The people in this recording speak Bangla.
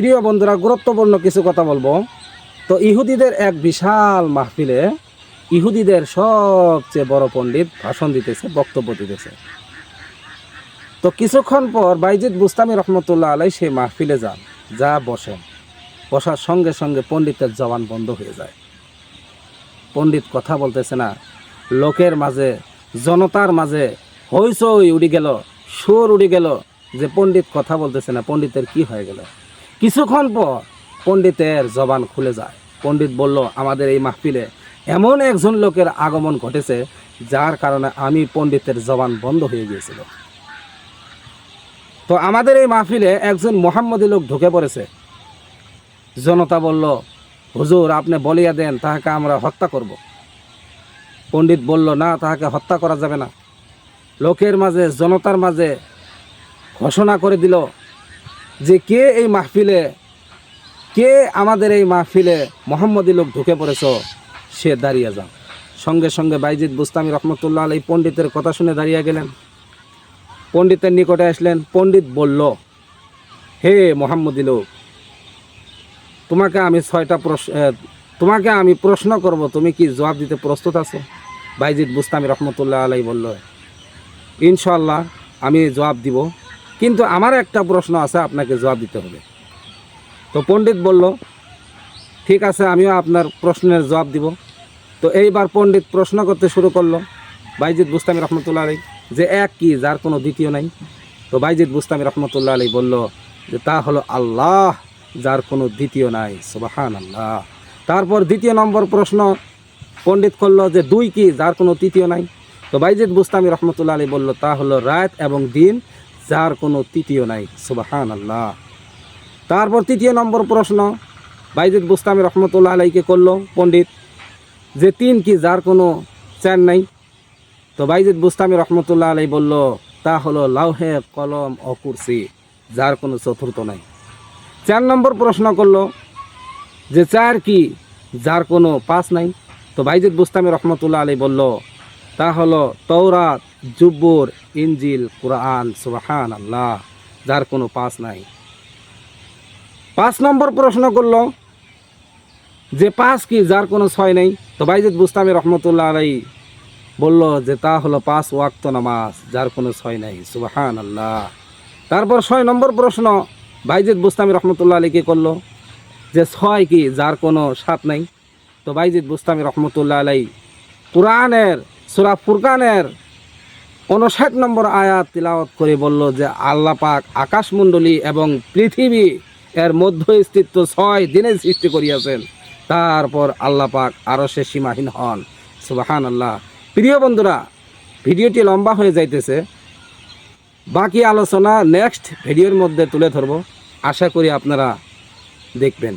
প্রিয় বন্ধুরা, গুরুত্বপূর্ণ কিছু কথা বলব। তো ইহুদিদের এক বিশাল মাহফিলে ইহুদিদের সবচেয়ে বড় পণ্ডিত ভাষণ দিতেছে, বক্তব্য দিতেছে। তো কিছুক্ষণ পর বাইজিদ বুস্তামি রহমতুল্লাহ আলাই সেই মাহফিলে যান, যা বসেন। বসার সঙ্গে সঙ্গে পণ্ডিতের জবান বন্ধ হয়ে যায়। পণ্ডিত কথা বলতেছে না, লোকের মাঝে, জনতার মাঝে হইচই উড়ি গেল, সুর উড়ি গেল যে পণ্ডিত কথা বলতেছে না, পণ্ডিতের কি হয়ে গেল? কিছুক্ষণ পর পণ্ডিতের জবান খুলে যায়। পণ্ডিত বলল, আমাদের এই মাহফিলে এমন একজন লোকের আগমন ঘটেছে, যার কারণে আমি পণ্ডিতের জবান বন্ধ হয়ে গিয়েছিল। তো আমাদের এই মাহফিলে একজন মোহাম্মদী লোক ঢুকে পড়েছে। জনতা বলল, হুজুর, আপনি বলিয়া দেন, তাহাকে আমরা হত্যা করব। পণ্ডিত বলল, না, তাহাকে হত্যা করা যাবে না। লোকের মাঝে, জনতার মাঝে ঘোষণা করে দিল যে কে এই মাহফিলে, কে আমাদের এই মাহফিলে মোহাম্মদী লোক ঢুকে পড়েছ, সে দাঁড়িয়ে যাও। সঙ্গে সঙ্গে বাইজিদ বুস্তামি রহমতুল্লাহ আলাই পণ্ডিতের কথা শুনে দাঁড়িয়ে গেলেন। পণ্ডিতের নিকটে আসলেন, পণ্ডিত বলল, হে মোহাম্মদী লোক, তোমাকে আমি ছয়টা প্রশ্ন তোমাকে আমি প্রশ্ন করব, তুমি কি জবাব দিতে প্রস্তুত আছো? বাইজিদ বুস্তামি রহমতুল্লাহ আলাই বলল ইনশাল্লাহ আমি জবাব দিব। কিন্তু আমার একটা প্রশ্ন আছে, আপনাকে জবাব দিতে হবে। তো পণ্ডিত বলল, ঠিক আছে, আমিও আপনার প্রশ্নের জবাব দিব। তো এইবার পণ্ডিত প্রশ্ন করতে শুরু করল, বাইজিদ বুস্তামি রহমতুল্লাহ আলাই যে এক কি, যার কোনো দ্বিতীয় নাই। তো বাইজিদ বুস্তামি রহমতুল্লাহ আলাই বলল যে, তা হলো আল্লাহ, যার কোনো দ্বিতীয় নাই। সুবাহান আল্লাহ তারপর দ্বিতীয় নম্বর প্রশ্ন পণ্ডিত করল যে, দুই কি, যার কোনো তৃতীয় নাই? তো বাইজিদ বুস্তামি রহমতুল্লাহ আলী বলল, তা হলো রাত এবং দিন যার কোনো তৃতীয় নাই সুবাহান আল্লাহ তারপর তৃতীয় নম্বর প্রশ্ন, বাইজিদ বুস্তামি রহমতুল্লাহ আলাইকে করল পণ্ডিত, যে তিন কি যার কোনো চার নাই? তো বাইজিদ বুস্তামি রহমতুল্লাহ আলাই বলল, তা হলো লাউহে কলম ও কুরসি, যার কোনো চতুর্থ নাই। চার নম্বর প্রশ্ন করল, যে চার কি যার কোনো পাঁচ নাই? তো বাইজিদ বুস্তামি রহমতুল্লাহ আলী বলল, তা হলো তৌরাত জুব্বুর ইঞ্জিল কোরআন সুবাহান আল্লাহ যার কোনো পাঁচ নাই। পাঁচ নম্বর প্রশ্ন করল, যে পাঁচ কি, যার কোনো ছয় নেই? তো বাইজিদ বুস্তামি রহমতুল্লাহ আলাই বলল যে তা হলো পাঁচ ওয়াক্ত নামাজ, যার কোনো ছয় নাই সুবাহান আল্লাহ তারপর ছয় নম্বর প্রশ্ন, বাইজিদ বুস্তামি রহমতুল্লাহ আলী কি করল, যে ছয় কি, যার কোনো সাত নাই? তো বাইজিদ বুস্তামি রহমতুল্লাহ আলাই কোরআনের, সুরা ফুরকানের উনষাট নম্বর আয়াত তিলাওয়াত করে বলল যে আল্লাহ পাক আকাশমণ্ডলী এবং পৃথিবী এর মধ্য স্থিত ছয় দিনে সৃষ্টি করিয়াছেন। তারপর আল্লাহ পাক আরও সে সীমাহীন হন। সুবাহান আল্লাহ প্রিয় বন্ধুরা, ভিডিওটি লম্বা হয়ে যাইতেছে। বাকি আলোচনা নেক্সট ভিডিওর মধ্যে তুলে ধরব। আশা করি আপনারা দেখবেন।